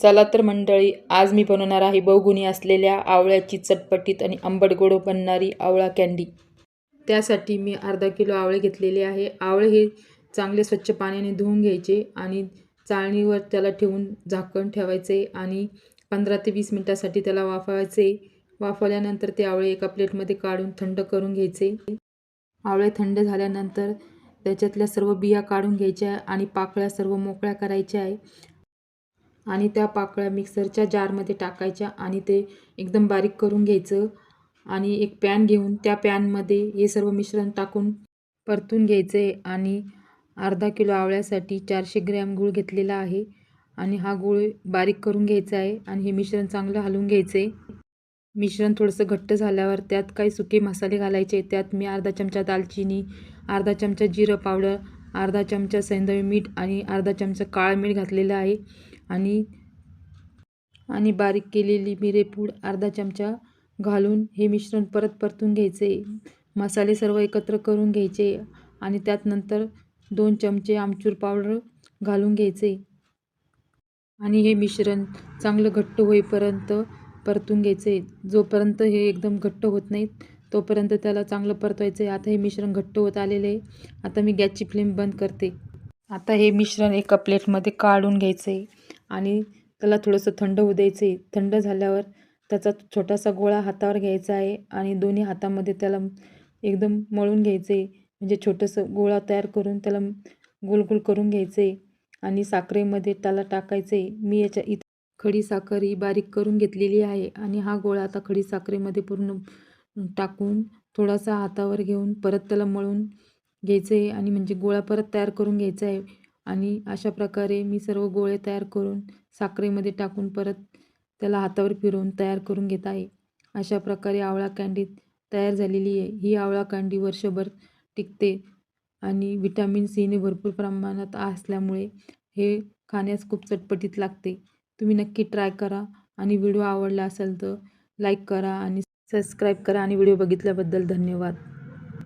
चला तर मंडळी आज मी बनवणार आहे बहुगुणी असलेल्या आवळ्याची चटपटीत आणि आंबट गोड बनणारी आवळा कँडी त्यासाठी मी अर्धा किलो आवळे घेतलेले आहे. आवळे हे चांगले स्वच्छ पाण्याने धुवून घ्यायचे आणि चाळणीवर त्याला ठेवून झाकण ठेवायचे आणि पंधरा ते वीस मिनटासाठी त्याला वाफवायचे. वाफवल्यानंतर ते आवळे एका प्लेटमध्ये काढून थंड करून घ्यायचे. आवळे थंड झाल्यानंतर त्याच्यातल्या सर्व बिया काढून घ्यायच्या आणि पाकळ्या सर्व मोकळ्या करायच्या आहे. आणि त्या पाकळ्या मिक्सरच्या जारमध्ये टाकायच्या आणि ते एकदम बारीक करून घ्यायचं. आणि एक पॅन घेऊन त्या पॅनमध्ये हे सर्व मिश्रण टाकून परतून घ्यायचे आणि अर्धा किलो आवळ्यासाठी चारशे ग्रॅम गूळ घेतलेला आहे. आणि हा गूळ बारीक करून घ्यायचा आहे आणि हे मिश्रण चांगलं हलवून घ्यायचे. मिश्रण थोडंसं घट्ट झाल्यावर त्यात काही सुके मसाले घालायचे. त्यात मी अर्धा चमचा दालचिनी अर्धा चमचा जिरं पावडर अर्धा चमचा सैंदवी मीठ आणि अर्धा चमचा काळं मीठ घातलेलं आहे. आणि आणि बारीक केलेली मिरेपूड अर्धा चमचा घालून हे मिश्रण परत परतून घ्यायचे. मसाले सर्व एकत्र करून घ्यायचे आणि त्यात नंतर दोन चमचे आमचूर पावडर घालून घ्यायचे. आणि हे मिश्रण चांगलं घट्ट होईपर्यंत परतून घ्यायचे. जोपर्यंत हे एकदम घट्ट होत नाहीत तोपर्यंत त्याला चांगलं परतवायचं. आहे आता हे मिश्रण घट्ट होत आलेलं आहे. आता मी गॅसची फ्लेम बंद करते. आता हे मिश्रण एका प्लेटमध्ये काढून घ्यायचं. आहे आणि त्याला थोडंसं थंड होऊ द्यायचं आहे. थंड झाल्यावर त्याचा छोटासा गोळा हातावर घ्यायचा आहे आणि दोन्ही हातामध्ये त्याला एकदम मळून घ्यायचं आहे. म्हणजे छोटंसं गोळा तयार करून त्याला गोल गोल करून घ्यायचं आहे आणि साखरेमध्ये त्याला टाकायचं आहे. मी याच्या इथे खडी साखर ही बारीक करून घेतलेली आहे आणि हा गोळा आता खडी साखरेमध्ये पूर्ण टाकून थोडासा हातावर घेऊन परत त्याला मळून घ्यायचं आहे आणि म्हणजे गोळा परत तयार करून घ्यायचा आहे. आणि अशा प्रकारे मी सर्व गोळे तयार करून साखरेमध्ये टाकून परत त्याला हातावर फिरवून तयार करून घेत आहे. अशा प्रकारे आवळा कँडी तयार झालेली आहे. ही आवळा कँडी वर्षभर टिकते आणि विटॅमिन सीने भरपूर प्रमाणात असल्यामुळे हे खाण्यास खूप चटपटीत लागते. तुम्ही नक्की ट्राय करा आणि व्हिडिओ आवडला असेल तर लाईक करा आणि सबस्क्राईब करा आणि व्हिडिओ बघितल्याबद्दल धन्यवाद.